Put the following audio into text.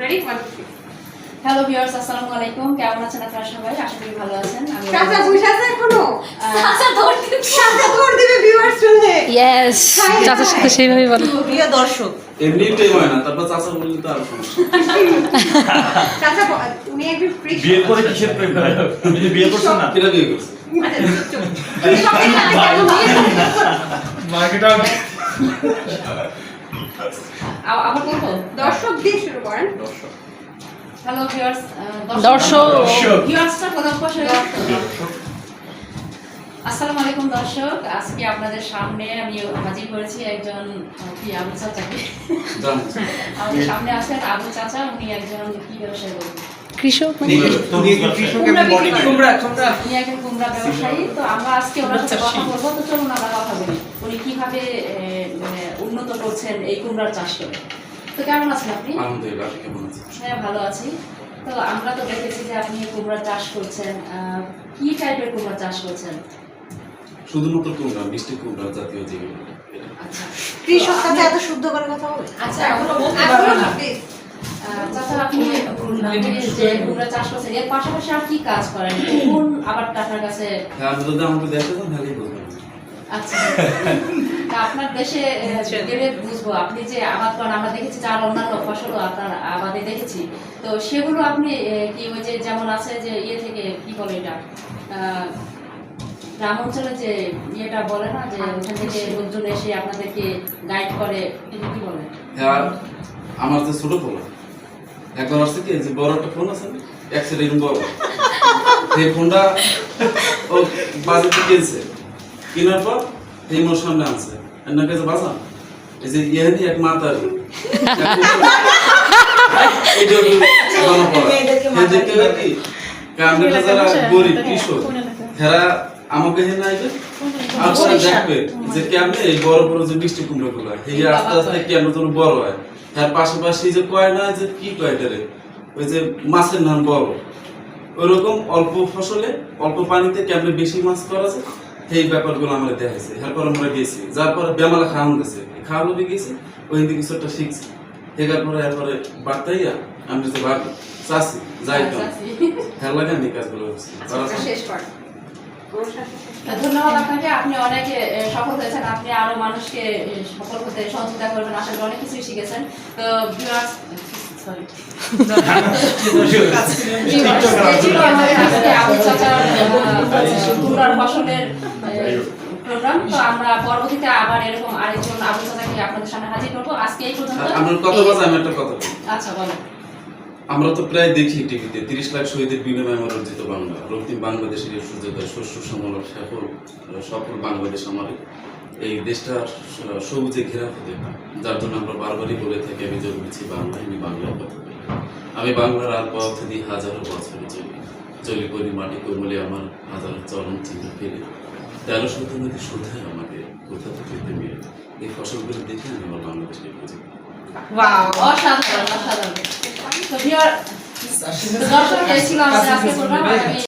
Ready one hello viewers আসসালামু আলাইকুম। কেমন আছেন আপনারা সবাই? আশা করি ভালো আছেন। আমি চাচা বসে আছে এখনও? আহ, চাচা ধর দিবে। ভিউয়ার্স চলে ইয়েস চাচার সাথে সেইভাবেই বলো। প্রিয় দর্শক। এমনিতেই হয় না তারপর চাচা বললে তো আরও সমস্যা চাচা উনি একজন ফ্রি বিয়ের পরে কিসের প্রেম ভাই? তুমি যে বিয়ে করছ না? কিরা বিয়ে করছে? মার্কেটার আ- আবার বলব দর্শক দিয়ে শুরু করেন। হ্যালো ভিউয়ার্স দর্শক। ভিউয়ার্সটা প্রথম পাশে আসসালামু আলাইকুম দর্শক। আজকে আপনাদের সামনে আমি হাজির করেছি একজন কি আবু চাচাকে আমাদের সামনে আছেন আবু চাচা উনি একজন কি ব্যবসায়ী বলবেন কৃষক মানে? তুমি কি কৃষক কুমড়া এবং বিক্রি বডি করে। কুমড়া কুমড়া। উনি একজন কুমড়া ব্যবসায়ী। তো আমরা আজকে ওনার সাথে কথা বলব। তো চলুন আমরা কথা বলি। উনি কীভাবে আহ, মানে করছেন এই কুমড়ার চাষ করে। তো কেমন আছেন আপনি? আলহামদুলিল্লাহ কেমন আছেন? হ্যাঁ ভালো আছি। তো আমরা তো দেখেছি যে আপনি কুমড়া চাষ করছেন কি টাইপের কুমড়া চাষ করছেন? শুধুমাত্র কুমড়া মিষ্টি কুমড়া জাতীয় যেগুলো আচ্ছা। কৃষক সাথে এত শুদ্ধ করে কথা বলে। আচ্ছা এখনও এখনও না, আপনি আপনি যে কুমড়া চাষ করছেন এর পাশাপাশি আর কি কাজ করেন? কোন আপনার কাছে হ্যাঁ যদি আমাকে বুঝবেন আচ্ছা। আপনার দেশে গেলে বুঝব। আপনি যে আবাদ করেন আমরা দেখেছি আর অন্যান্য ফসলও আপনার আবাদে দেখেছি। তো সেগুলো আপনি কি ওই যে যেমন আছে যে ইয়ে থেকে কি বলে এটা? গ্রাম অঞ্চলে যে ইয়েটা বলে না যে ওখান থেকে লোকজন এসে আপনাদেরকে গাইড করে এটা কি বলে? হ্যাঁ আমার যে ছোট ফোন। একবার আসছে কি যে বড় একটা ফোন আছে অ্যাক্সিডেন্ট বড়। সেই ফোনটা ও বাজারে কিনছে। কেনার পর এই সামনে আনছে এর কাছে বাজান এই যে ইয়ে এক কি আমরা যারা গরিব কৃষক তারা আমাকে হেনে আইবে আর দেখবে যে কেমনে এই বড় বড় যে মিষ্টি কুমড়ো গুলো এই আস্তে আস্তে কেমন যেন বড় হয়। তার পাশাপাশি যে কয় না যে কি কয় এটারে ওই যে মাছের নাম বড় ওইরকম অল্প ফসলে অল্প পানিতে কেমনে বেশি মাছ করা যায়? সেই ব্যাপারগুলো আমরা দেখাইছে। এরপর আমরা গেছি। যার পরে বেমালা খাওয়ান গেছে। খাওয়ানো গেছি ওই দিকে কিছু একটা শিখছি। শেখার পরে এরপরে বার্তাইয়া আমি যে ভাবি চাষি যাই তো। খেয়াল লাগে আমি কাজগুলো করেন। ধন্যবাদ আপনাকে। আপনি অনেক সফল হয়েছেন। আপনি আরও মানুষকে সফল হতে সহযোগিতা করবেন। আশা করি অনেক কিছুই শিখেছেন। তো তো আমরা পরবর্তীতে আবার এরকম আরেকজন চাচাকে আপনাদের সামনে হাজির করব আজকে এই পর্যন্ত আচ্ছা বলো। আমরা তো প্রায় দেখি টিভিতে, তিরিশ লাখ শহীদের বিনিময়ে আমার অর্জিত বাংলা। রক্তিম বাংলাদেশের সূর্যোদয়, শস্য সমলক সফল সফল বাংলাদেশ আমার এই দেশটা সবুজে ঘেরা হতে যার জন্য আমরা বারবারই বলে থাকি, আমি জন্মেছি বাংলা আমি বাংলায় কথা আমি বাংলার আর পথ দিয়ে হাজারো বছরে চলি। চলি করি মাটি কোমলে আমার হাজারো চরণ চিহ্ন ফেলে। তেরো শত নদী শুধায় আমাকে কোথা থেকে মেয়ে এই ফসলগুলো দেখে আমি আমার বাংলাদেশকে খুঁজি ওয়াও অসাধারণ অসাধারণ। তো ভিউয়ার দর্শক এই ছিল আমাদের আজকে প্রোগ্রাম